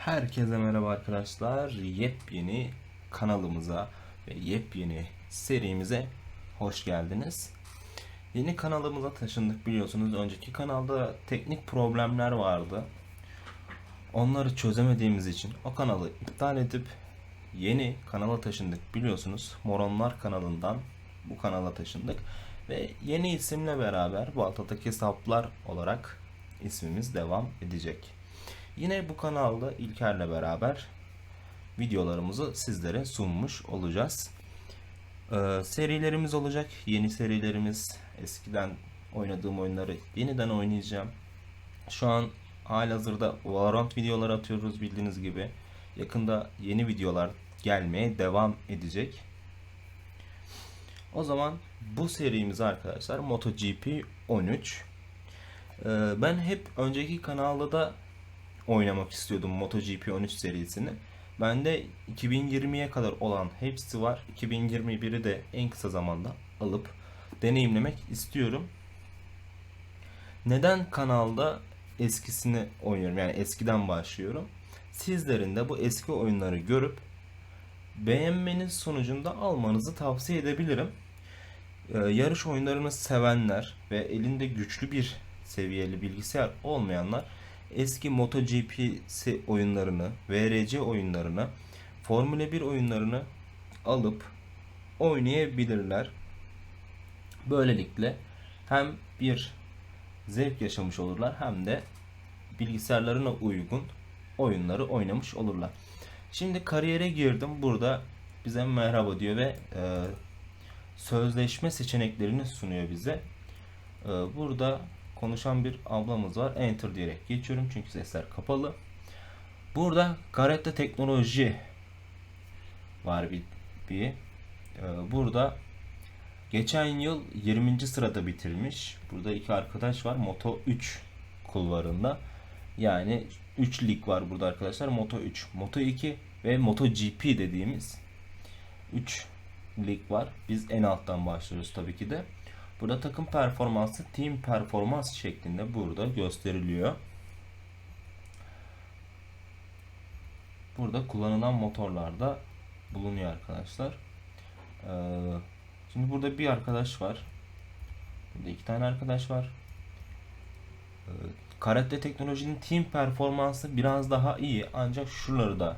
Herkese merhaba arkadaşlar. Yepyeni kanalımıza ve yepyeni serimize hoş geldiniz. Yeni kanalımıza taşındık biliyorsunuz. Önceki kanalda teknik problemler vardı. Onları çözemediğimiz için o kanalı iptal edip yeni kanala taşındık biliyorsunuz. Moronlar kanalından bu kanala taşındık. Ve yeni isimle beraber Balta'daki Saplar olarak ismimiz devam edecek. Yine bu kanalda İlker'le beraber videolarımızı sizlere sunmuş olacağız. Ee, serilerimiz olacak. Yeni serilerimiz. Eskiden oynadığım oyunları yeniden oynayacağım. Şu an halihazırda Valorant videoları atıyoruz bildiğiniz gibi. Yakında yeni videolar gelmeye devam edecek. O zaman bu serimiz arkadaşlar MotoGP 13. Ee, ben hep önceki kanalda da oynamak istiyordum MotoGP 13 serisini. Bende 2020'ye kadar olan hepsi var. 2021'i de en kısa zamanda alıp deneyimlemek istiyorum. Neden kanalda eskisini oynuyorum? Yani eskiden başlıyorum. Sizlerin de bu eski oyunları görüp beğenmeniz sonucunda almanızı tavsiye edebilirim. Ee, yarış oyunlarını sevenler ve elinde güçlü bir seviyeli bilgisayar olmayanlar eski MotoGP oyunlarını, VRC oyunlarını, Formula 1 oyunlarını alıp oynayabilirler. Böylelikle hem bir zevk yaşamış olurlar hem de bilgisayarlarına uygun oyunları oynamış olurlar. Şimdi kariyere girdim. Burada bize merhaba diyor ve e, sözleşme seçeneklerini sunuyor bize. E, burada konuşan bir ablamız var. Enter diyerek geçiyorum çünkü sesler kapalı. Burada Garetta Teknoloji var bir, bir. Ee, burada geçen yıl 20. sırada bitirmiş. Burada iki arkadaş var. Moto 3 kulvarında. Yani 3 lig var burada arkadaşlar. Moto 3, Moto 2 ve Moto GP dediğimiz 3 lig var. Biz en alttan başlıyoruz tabii ki de. Burada takım performansı team performans şeklinde burada gösteriliyor. Burada kullanılan motorlarda bulunuyor arkadaşlar. Ee, şimdi burada bir arkadaş var. Burada iki tane arkadaş var. Ee, Karate teknolojinin team performansı biraz daha iyi ancak şuraları da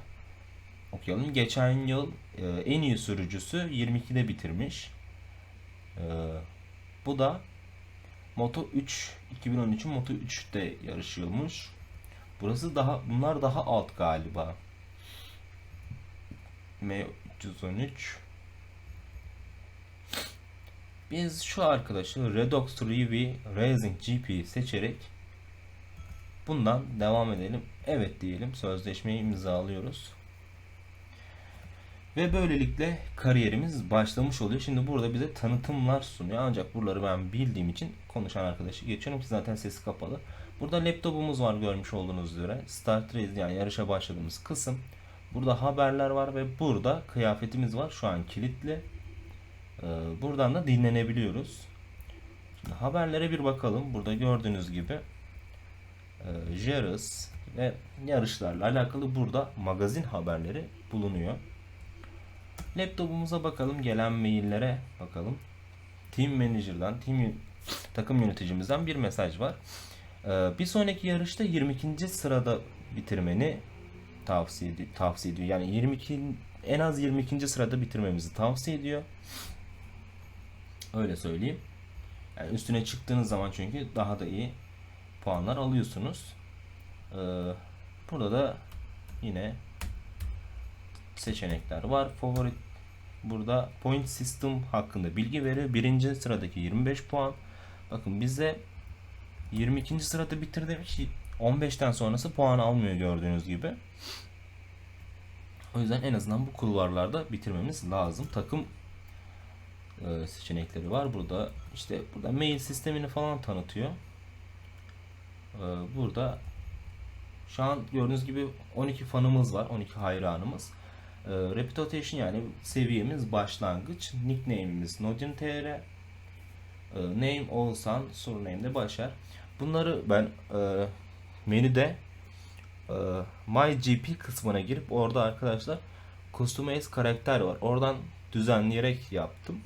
okuyalım. Geçen yıl e, en iyi sürücüsü 22'de bitirmiş. Bu da Moto 3 2013'ün Moto 3'te yarışıyormuş. Burası daha bunlar daha alt galiba. M313 Biz şu arkadaşı Redox Revi Racing GP seçerek bundan devam edelim. Evet diyelim. Sözleşmeyi imzalıyoruz. Ve böylelikle kariyerimiz başlamış oluyor. Şimdi burada bize tanıtımlar sunuyor. Ancak buraları ben bildiğim için konuşan arkadaşı geçiyorum ki zaten sesi kapalı. Burada laptopumuz var görmüş olduğunuz üzere. Start race yani yarışa başladığımız kısım. Burada haberler var ve burada kıyafetimiz var. Şu an kilitli. Ee, buradan da dinlenebiliyoruz. Şimdi haberlere bir bakalım. Burada gördüğünüz gibi e, Jerez ve yarışlarla alakalı burada magazin haberleri bulunuyor. Laptopumuza bakalım. Gelen maillere bakalım. Team Manager'dan, team takım yöneticimizden bir mesaj var. Ee, bir sonraki yarışta 22. sırada bitirmeni tavsiye tavsiye ediyor. Yani 22 en az 22. sırada bitirmemizi tavsiye ediyor. Öyle söyleyeyim. Yani üstüne çıktığınız zaman çünkü daha da iyi puanlar alıyorsunuz. Ee, burada da yine seçenekler var. Favorit burada point system hakkında bilgi veriyor. Birinci sıradaki 25 puan. Bakın bize 22. sırada bitir demiş. 15'ten sonrası puan almıyor gördüğünüz gibi. O yüzden en azından bu kulvarlarda bitirmemiz lazım. Takım e, seçenekleri var. Burada işte burada mail sistemini falan tanıtıyor. E, burada şu an gördüğünüz gibi 12 fanımız var. 12 hayranımız. E, reputation yani seviyemiz başlangıç. Nickname'imiz Nodin.tr e, Name Oğuzhan, surname de Başar. Bunları ben e, menüde e, My GP kısmına girip orada arkadaşlar Customize karakter var. Oradan düzenleyerek yaptım.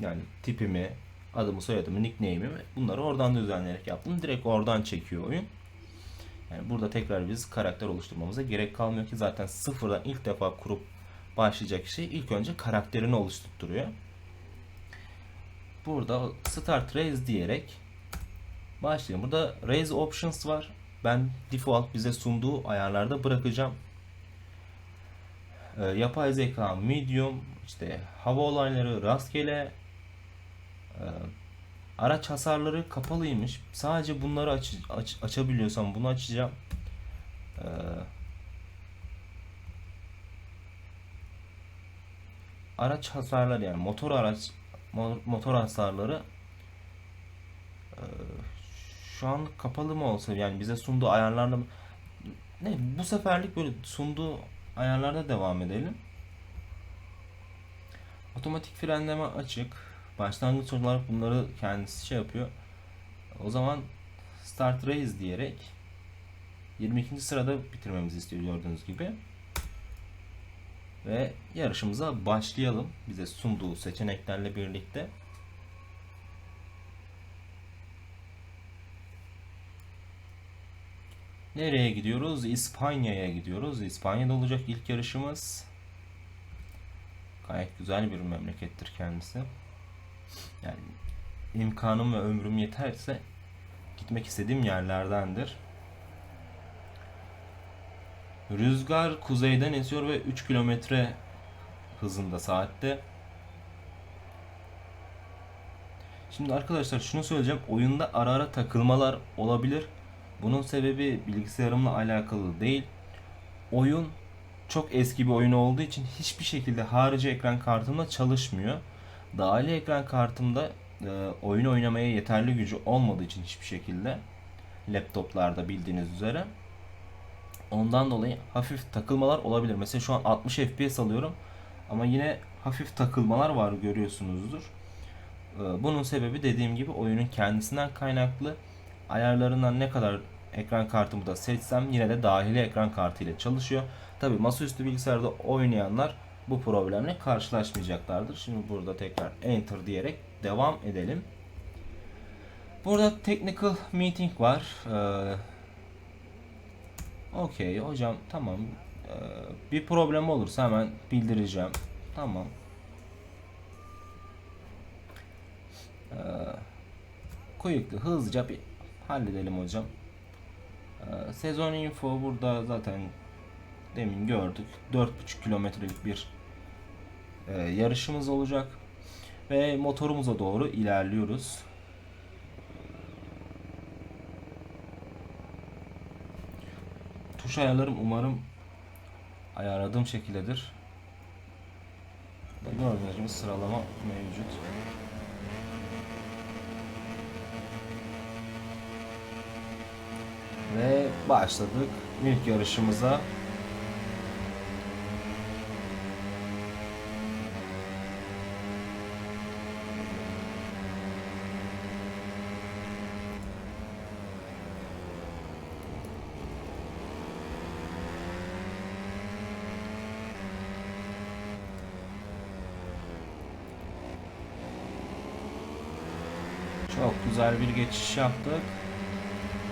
Yani tipimi, adımı, soyadımı, nickname'imi bunları oradan düzenleyerek yaptım. Direkt oradan çekiyor oyun. Yani burada tekrar biz karakter oluşturmamıza gerek kalmıyor ki zaten sıfırdan ilk defa kurup başlayacak kişi ilk önce karakterini oluşturtuyor. Burada Start Raise diyerek başlayalım. Burada Raise Options var. Ben default bize sunduğu ayarlarda bırakacağım. Ee, yapay zeka, medium, işte hava olayları, rastgele, e, araç hasarları kapalıymış. Sadece bunları aç, aç- açabiliyorsam bunu açacağım. Ee, araç hasarları yani motor araç mo- motor hasarları e, şu an kapalı mı olsa yani bize sunduğu ayarlarla ne bu seferlik böyle sunduğu ayarlarda devam edelim. Otomatik frenleme açık. Başlangıç olarak bunları kendisi şey yapıyor. O zaman Start Race diyerek 22. sırada bitirmemizi istiyor gördüğünüz gibi. Ve yarışımıza başlayalım. Bize sunduğu seçeneklerle birlikte. Nereye gidiyoruz? İspanya'ya gidiyoruz. İspanya'da olacak ilk yarışımız. Gayet güzel bir memlekettir kendisi. Yani imkanım ve ömrüm yeterse gitmek istediğim yerlerdendir. Rüzgar kuzeyden esiyor ve 3 kilometre hızında saatte. Şimdi arkadaşlar şunu söyleyeceğim. Oyunda ara ara takılmalar olabilir. Bunun sebebi bilgisayarımla alakalı değil. Oyun çok eski bir oyun olduğu için hiçbir şekilde harici ekran kartımda çalışmıyor. Dahili ekran kartımda e, oyun oynamaya yeterli gücü olmadığı için hiçbir şekilde laptoplarda bildiğiniz üzere ondan dolayı hafif takılmalar olabilir. Mesela şu an 60 FPS alıyorum ama yine hafif takılmalar var görüyorsunuzdur. E, bunun sebebi dediğim gibi oyunun kendisinden kaynaklı ayarlarından ne kadar ekran kartımı da seçsem yine de dahili ekran kartı ile çalışıyor. Tabi masaüstü bilgisayarda oynayanlar bu problemle karşılaşmayacaklardır. Şimdi burada tekrar enter diyerek devam edelim. Burada technical meeting var. Ee, Okey hocam tamam. Ee, bir problem olursa hemen bildireceğim. Tamam. Ee, quickly hızlıca bir halledelim hocam. Ee, sezon info burada zaten demin gördük. 4,5 kilometrelik bir e, yarışımız olacak. Ve motorumuza doğru ilerliyoruz. Tuş ayarlarım umarım ayarladığım şekildedir. Gördüğünüz gibi sıralama mevcut. Ve başladık ilk yarışımıza. Güzel bir geçiş yaptık.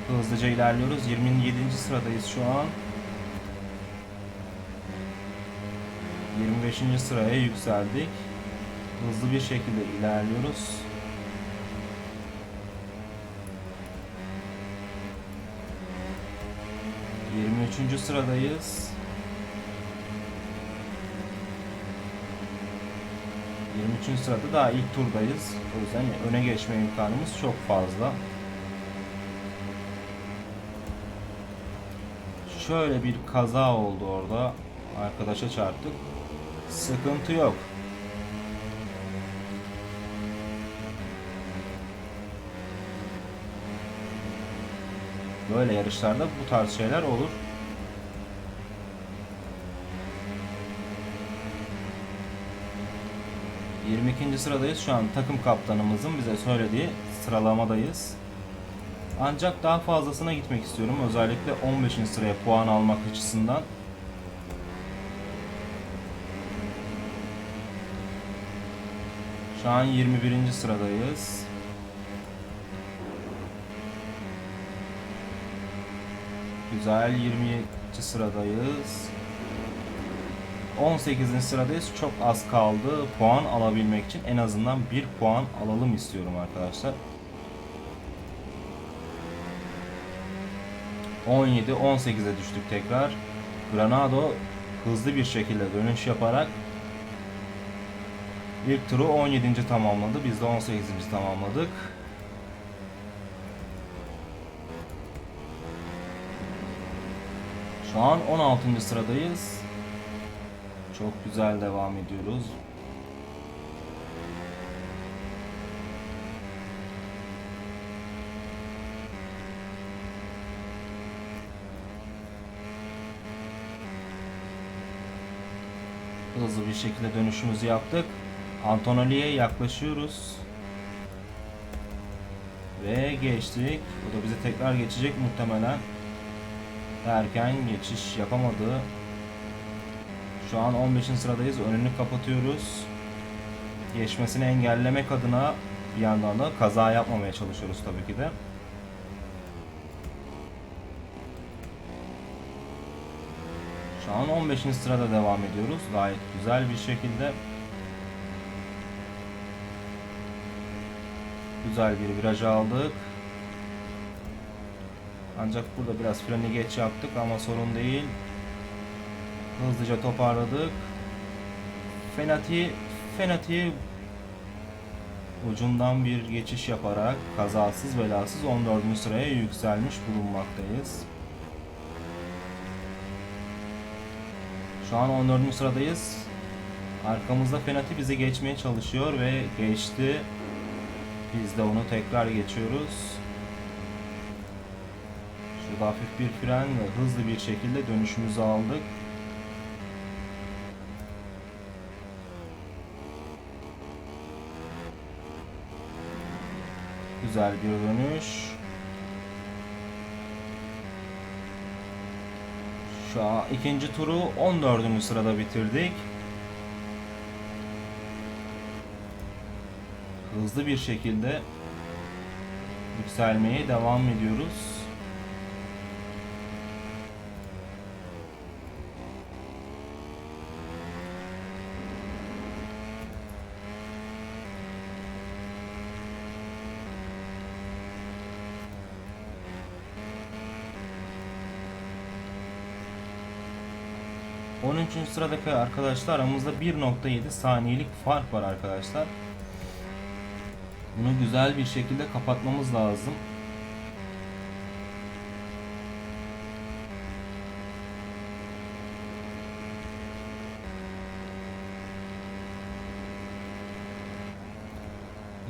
Hızlıca ilerliyoruz. 27. sıradayız şu an. 25. sıraya yükseldik. Hızlı bir şekilde ilerliyoruz. Yirmi üçüncü sıradayız. 23. sırada daha ilk turdayız. O yüzden öne geçme imkanımız çok fazla. Şöyle bir kaza oldu orada. Arkadaşa çarptık. Sıkıntı yok. Böyle yarışlarda bu tarz şeyler olur. ...22. sıradayız. Şu an takım kaptanımızın bize söylediği sıralamadayız. Ancak daha fazlasına gitmek istiyorum. Özellikle 15. sıraya puan almak açısından. Şu an 21. sıradayız. Güzel 22. sıradayız. 18. sıradayız. Çok az kaldı. Puan alabilmek için en azından bir puan alalım istiyorum arkadaşlar. 17 18'e düştük tekrar. Granado hızlı bir şekilde dönüş yaparak ilk turu 17. tamamladı. Biz de 18. tamamladık. Şu an 16. sıradayız. Çok güzel devam ediyoruz. Hızlı bir şekilde dönüşümüzü yaptık. Antonelli'ye yaklaşıyoruz. Ve geçtik. O da bize tekrar geçecek muhtemelen. Derken geçiş yapamadı. Şu an 15. sıradayız. Önünü kapatıyoruz. Geçmesini engellemek adına bir yandan da kaza yapmamaya çalışıyoruz tabii ki de. Şu an 15. sırada devam ediyoruz. Gayet güzel bir şekilde. Güzel bir viraj aldık. Ancak burada biraz freni geç yaptık ama sorun değil. Hızlıca toparladık. Fenati Fenati ucundan bir geçiş yaparak kazasız belasız 14. sıraya yükselmiş bulunmaktayız. Şu an 14. sıradayız. Arkamızda Fenati bizi geçmeye çalışıyor ve geçti. Biz de onu tekrar geçiyoruz. Şurada hafif bir fren ve hızlı bir şekilde dönüşümüzü aldık. Güzel bir dönüş. Şu an ikinci turu 14. sırada bitirdik. Hızlı bir şekilde yükselmeye devam ediyoruz. On üçüncü sıradaki arkadaşlar aramızda 1.7 saniyelik fark var arkadaşlar. Bunu güzel bir şekilde kapatmamız lazım.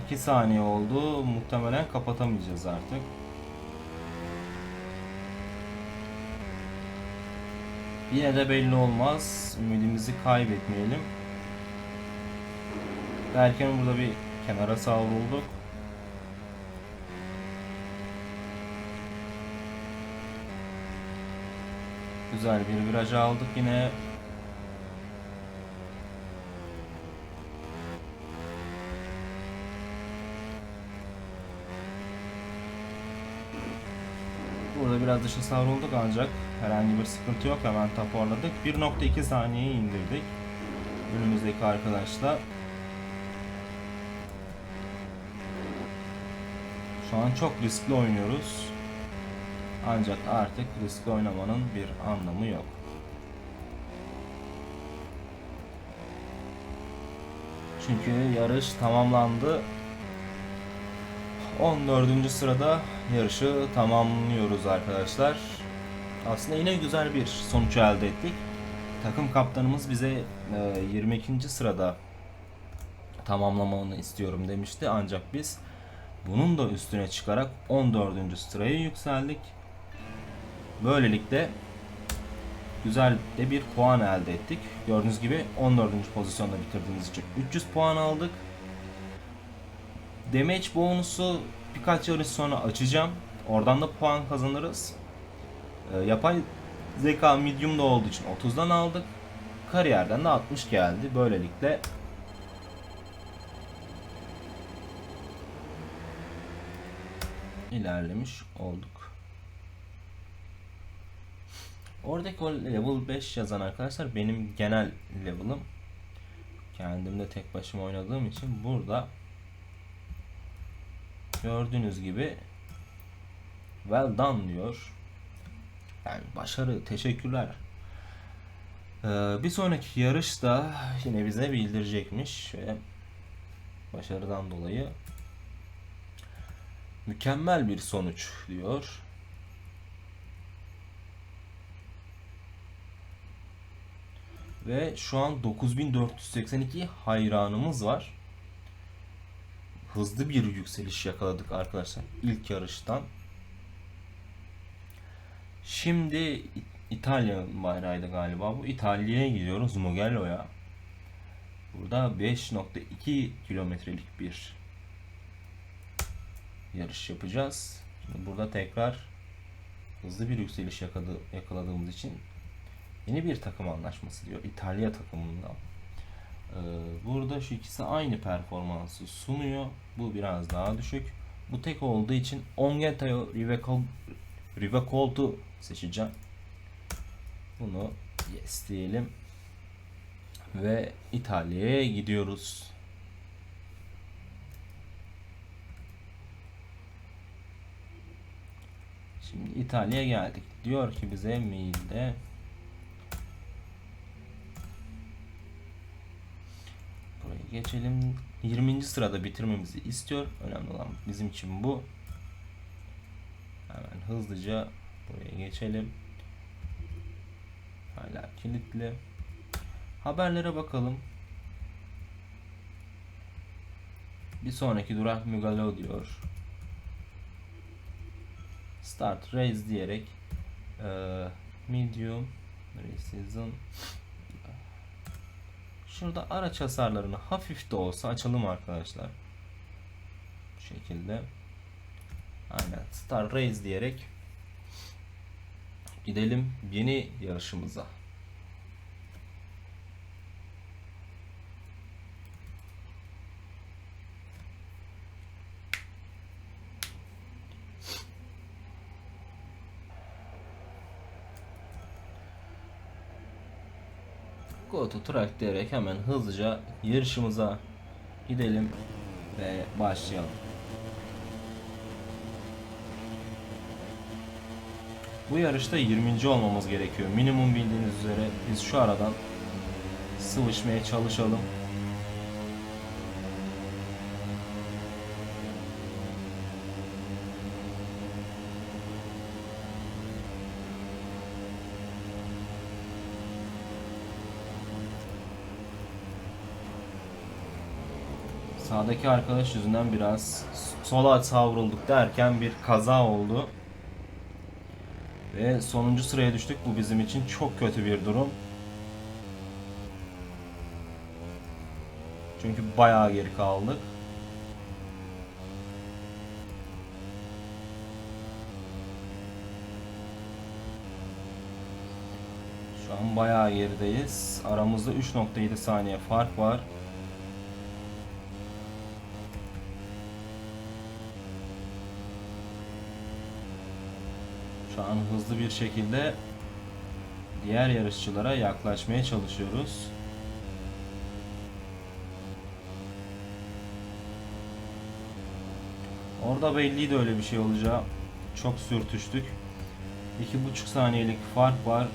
İki saniye oldu. Muhtemelen kapatamayacağız artık. Yine de belli olmaz. Ümidimizi kaybetmeyelim. Derken burada bir kenara savrulduk. Güzel bir viraj aldık yine. Burada biraz dışa savrulduk ancak herhangi bir sıkıntı yok hemen toparladık. 1.2 saniye indirdik. Önümüzdeki arkadaşla. Şu an çok riskli oynuyoruz. Ancak artık riskli oynamanın bir anlamı yok. Çünkü yarış tamamlandı. 14. sırada yarışı tamamlıyoruz arkadaşlar. Aslında yine güzel bir sonuç elde ettik. Takım kaptanımız bize e, 22. sırada tamamlamanı istiyorum demişti. Ancak biz bunun da üstüne çıkarak 14. sıraya yükseldik. Böylelikle güzel de bir puan elde ettik. Gördüğünüz gibi 14. pozisyonda bitirdiğimiz için 300 puan aldık. Damage bonusu birkaç yarış sonra açacağım. Oradan da puan kazanırız. Ee, yapay zeka medium'da olduğu için 30'dan aldık. Kariyerden de 60 geldi. Böylelikle ilerlemiş olduk. Oradaki o level 5 yazan arkadaşlar benim genel level'ım. Kendimde tek başıma oynadığım için burada gördüğünüz gibi well done diyor. Yani başarı, teşekkürler. Ee, bir sonraki yarışta yine bize bildirecekmiş ve başarıdan dolayı mükemmel bir sonuç diyor. Ve şu an 9482 hayranımız var. Hızlı bir yükseliş yakaladık arkadaşlar ilk yarıştan. Şimdi İtalya bayrağıydı galiba bu. İtalya'ya gidiyoruz Mugello'ya. Burada 5.2 kilometrelik bir yarış yapacağız. Şimdi burada tekrar hızlı bir yükseliş yakaladı, yakaladığımız için yeni bir takım anlaşması diyor İtalya takımından. Ee, burada şu ikisi aynı performansı sunuyor. Bu biraz daha düşük. Bu tek olduğu için Ongetayo Rivecol Rivecolt'u seçeceğim. Bunu yes diyelim. Ve İtalya'ya gidiyoruz. Şimdi İtalya'ya geldik. Diyor ki bize mailde geçelim. 20. sırada bitirmemizi istiyor. Önemli olan bizim için bu. Hemen hızlıca buraya geçelim. Hala kilitli. Haberlere bakalım. Bir sonraki durak Mugello diyor. Start race diyerek medium racism Şurada araç hasarlarını hafif de olsa açalım arkadaşlar. Bu şekilde. Aynen. Start race diyerek gidelim yeni yarışımıza. Go to track diyerek hemen hızlıca yarışımıza gidelim ve başlayalım. Bu yarışta 20. olmamız gerekiyor. Minimum bildiğiniz üzere biz şu aradan sıvışmaya çalışalım. Sağdaki arkadaş yüzünden biraz sola savrulduk derken bir kaza oldu. Ve sonuncu sıraya düştük. Bu bizim için çok kötü bir durum. Çünkü bayağı geri kaldık. Şu an bayağı gerideyiz. Aramızda 3.7 saniye fark var. Şu an hızlı bir şekilde diğer yarışçılara yaklaşmaya çalışıyoruz. Orada belliydi öyle bir şey olacağı. Çok sürtüştük. 2,5 saniyelik fark var.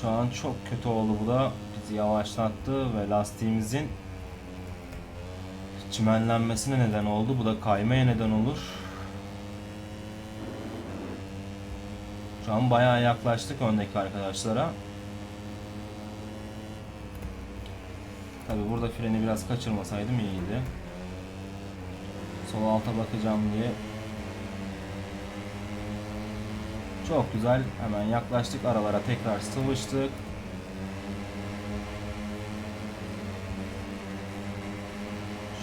Şu an çok kötü oldu bu da. Bizi yavaşlattı ve lastiğimizin çimenlenmesine neden oldu. Bu da kaymaya neden olur. Şu an bayağı yaklaştık öndeki arkadaşlara. Tabi burada freni biraz kaçırmasaydım iyiydi. Sol alta bakacağım diye. Çok güzel. Hemen yaklaştık aralara tekrar sıvıştık.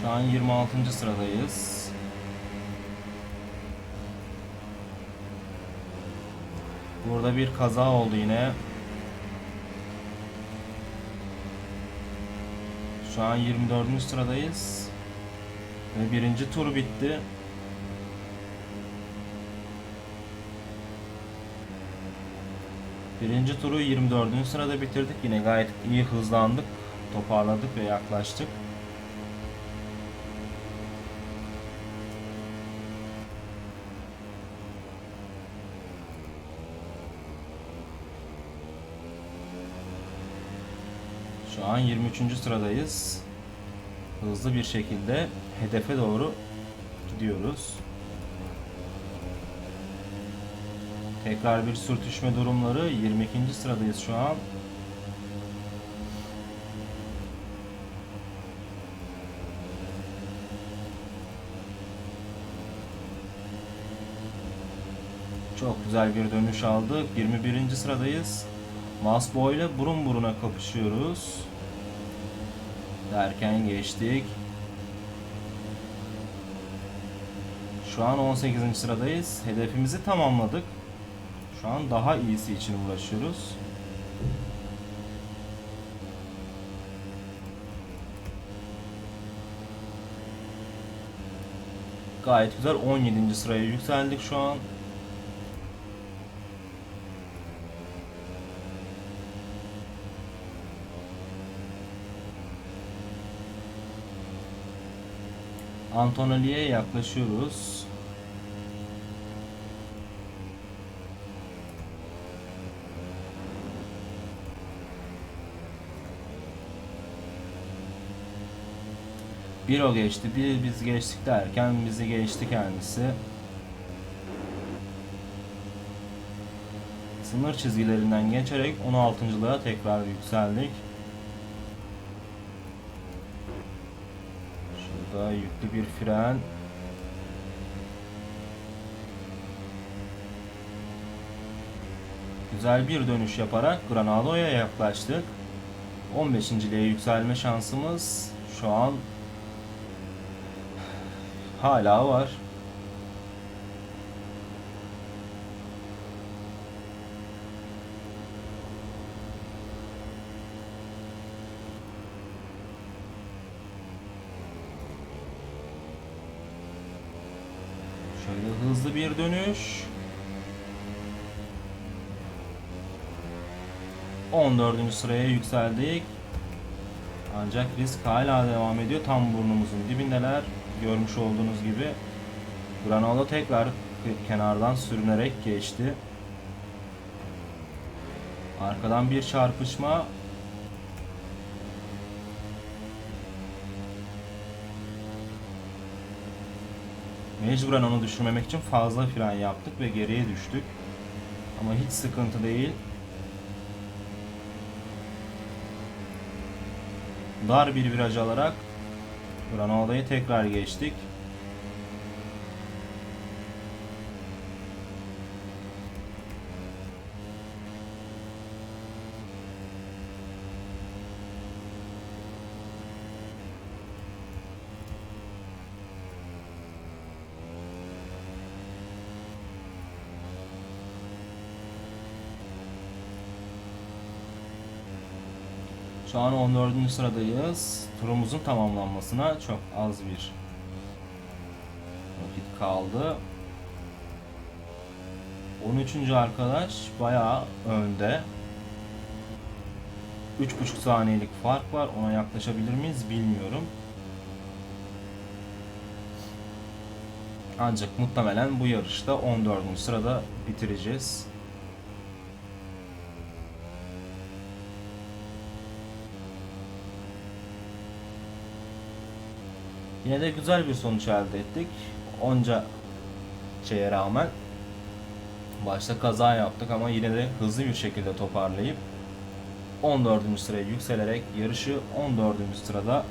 Şu an 26. sıradayız. Burada bir kaza oldu yine. Şu an 24. sıradayız. Ve birinci tur bitti. Birinci turu 24. sırada bitirdik. Yine gayet iyi hızlandık. Toparladık ve yaklaştık. An 23. sıradayız. Hızlı bir şekilde hedefe doğru gidiyoruz. Tekrar bir sürtüşme durumları 22. sıradayız şu an. Çok güzel bir dönüş aldık. 21. sıradayız. Masbo ile burun buruna kapışıyoruz. Derken geçtik. Şu an 18. sıradayız. Hedefimizi tamamladık. Şu an daha iyisi için uğraşıyoruz. Gayet güzel 17. sıraya yükseldik şu an. Antonelli'ye yaklaşıyoruz. Bir o geçti, bir biz geçtik derken bizi geçti kendisi. Sınır çizgilerinden geçerek 16.lığa tekrar yükseldik. Şurada yüklü bir fren. Güzel bir dönüş yaparak Granado'ya yaklaştık. 15. liğe yükselme şansımız şu an hala var. Bir dönüş. 14. sıraya yükseldik. Ancak risk hala devam ediyor. Tam burnumuzun dibindeler. Görmüş olduğunuz gibi. Granola tekrar kenardan sürünerek geçti. Arkadan bir çarpışma. Mecburen onu düşürmemek için fazla fren yaptık ve geriye düştük. Ama hiç sıkıntı değil. Dar bir viraj alarak Granada'yı tekrar geçtik. Şu an 14. sıradayız. Turumuzun tamamlanmasına çok az bir vakit kaldı. 13. arkadaş bayağı önde. 3,5 saniyelik fark var. Ona yaklaşabilir miyiz bilmiyorum. Ancak muhtemelen bu yarışta 14. sırada bitireceğiz. Yine de güzel bir sonuç elde ettik. Onca şeye rağmen başta kaza yaptık ama yine de hızlı bir şekilde toparlayıp 14. sıraya yükselerek yarışı 14. sırada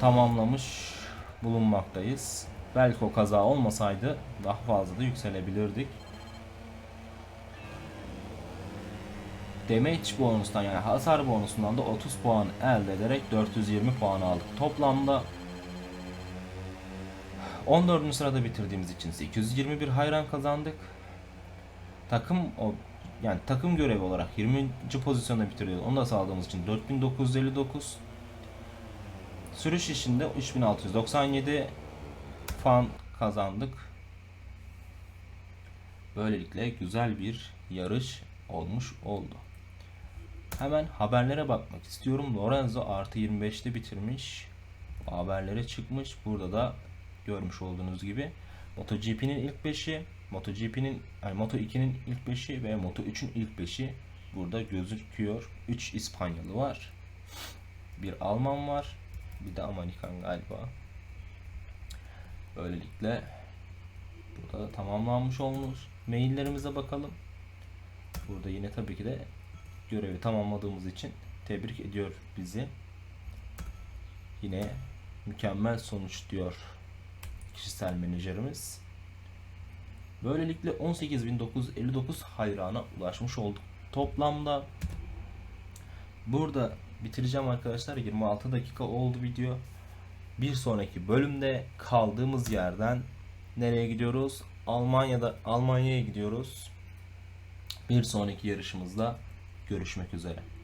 tamamlamış bulunmaktayız. Belki o kaza olmasaydı daha fazla da yükselebilirdik. Damage bonustan yani hasar bonusundan da 30 puan elde ederek 420 puan aldık. Toplamda 14. sırada bitirdiğimiz için 821 hayran kazandık. Takım o yani takım görevi olarak 20. pozisyonda bitiriyoruz. Onu da sağladığımız için 4959. Sürüş işinde 3697 puan kazandık. Böylelikle güzel bir yarış olmuş oldu. Hemen haberlere bakmak istiyorum. Lorenzo artı 25'te bitirmiş. Haberlere çıkmış. Burada da görmüş olduğunuz gibi MotoGP'nin ilk 5'i, MotoGP'nin yani Moto2'nin ilk 5'i ve Moto3'ün ilk 5'i burada gözüküyor. 3 İspanyalı var. Bir Alman var. Bir de Amerikan galiba. Böylelikle burada da tamamlanmış olmuş. Maillerimize bakalım. Burada yine tabii ki de görevi tamamladığımız için tebrik ediyor bizi. Yine mükemmel sonuç diyor kişisel menajerimiz. Böylelikle 18.959 hayrana ulaşmış olduk. Toplamda burada bitireceğim arkadaşlar. 26 dakika oldu video. Bir sonraki bölümde kaldığımız yerden nereye gidiyoruz? Almanya'da Almanya'ya gidiyoruz. Bir sonraki yarışımızda görüşmek üzere.